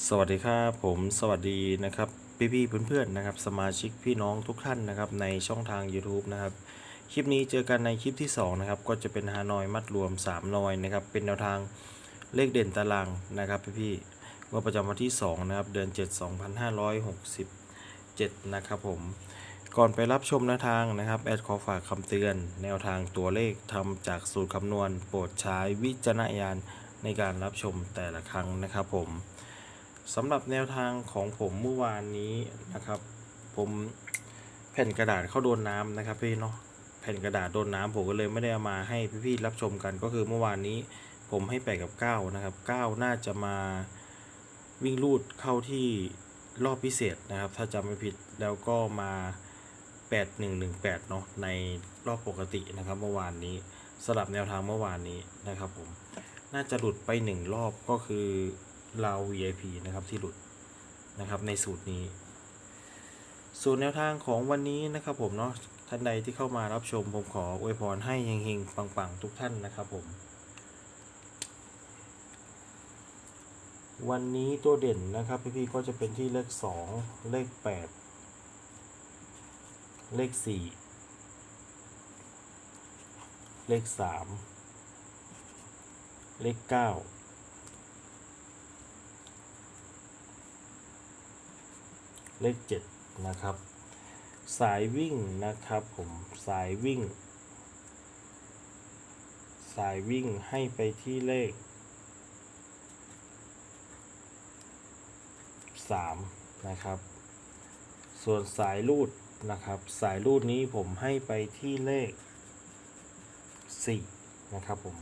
สวัสดีครับผมสวัสดีนะครับพี่พี่ๆเพื่อนๆนะครับ สมาชิกพี่น้องทุกท่านนะครับในช่องทาง YouTube นะครับคลิปนี้เจอกันในคลิปที่2นะครับก็จะเป็นฮานอยมัดรวม3นอยนะครับเป็นแนวทางเลขเด่นตารางนะครับพี่พี่ๆงวดประจำวันที่2นะครับเดือน 7 2567นะครับผมก่อนไปรับชมแนวทางนะครับแอดขอฝากคำเตือน แนวทางตัวเลขทำจากสูตรคำนวณ โปรดใช้วิจารณญาณในการรับชมแต่ละครั้งนะครับผม สำหรับแนวทางของผมเมื่อวานนี้นะครับ ผมแผ่นกระดาษเข้าโดนน้ำนะครับพี่เนาะแผ่นกระดาษโดนน้ำผมก็เลยไม่ได้เอามาให้พี่ๆรับชมกันก็คือเมื่อวานนี้ผมให้แปดกับ9นะครับ9น่าจะมาวิ่งลูดเข้าที่รอบพิเศษนะครับ ถ้าจำไม่ผิดแล้วก็มา8118เนาะในรอบปกตินะครับ เมื่อวานนี้สลับแนวทางเมื่อวานนี้นะครับผมน่าจะหลุดไปหนึ่งรอบก็คือ ราว VIP นะครับที่หลุดนะครับในสูตรนี้ สูตรแนวทางของวันนี้นะครับผมเนาะท่านใดที่เข้ามารับชมผมขออวยพรให้เฮงๆปังๆ ทุกท่านนะครับผม วันนี้ตัวเด่นนะครับพี่ๆก็จะเป็นที่เลข 2 เลข 8 เลข 4 เลข 3 เลข 9 เลข 7 นะครับ สายวิ่งนะครับผมสายวิ่ง สายวิ่งให้ไปที่เลข 3 นะครับ ส่วนสายรูดนะครับ สายรูดนี้ผมให้ไปที่เลข 4 นะครับผม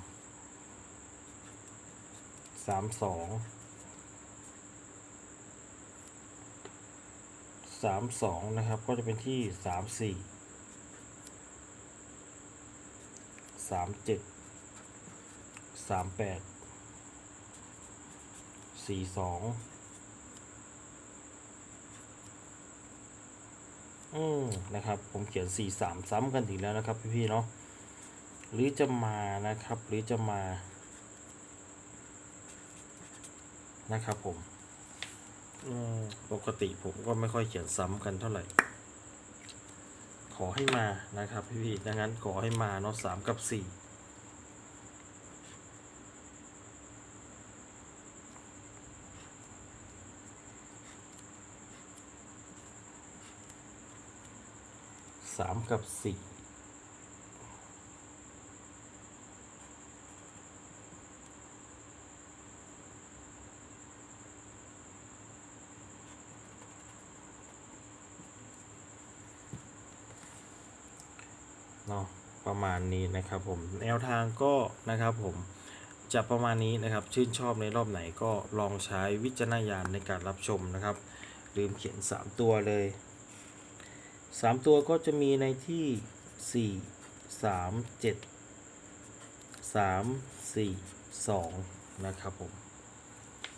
32 สามสองนะครับ ก็จะเป็นที่สามสี่สามเจ็ดสามแปดสี่สองอืมนะครับ ผมเขียนสี่สามซ้ำกันอีกแล้วนะครับ พี่ๆเนาะหรือจะมานะครับ หรือจะมา นะครับผม ปกติผมก็ไม่ค่อยเขียนซ้ำกันเท่าไหร่ ขอให้มานะครับพี่ๆดังนั้นขอให้มาเนาะสามกับสี่สามกับสี่ เนาะประมาณนี้นะครับผมแนวทางก็นะครับผมจะประมาณนี้นะครับชื่นชอบในรอบไหนก็ลองใช้วิจารณญาณในการรับชมนะครับ ลืมเขียน 3 ตัวเลย 3 ตัวก็จะมีในที่ 4 3 7 3 4 2 นะครับผม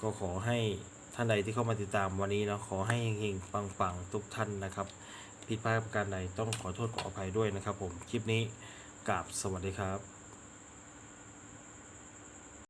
ก็ขอให้ท่านใดที่เข้ามาติดตามวันนี้เนาะขอให้เฮงๆปังๆ ทุกท่านนะครับ ผิดพลาดประการใดต้องขอโทษขออภัยด้วยนะครับผม คลิปนี้กราบสวัสดีครับ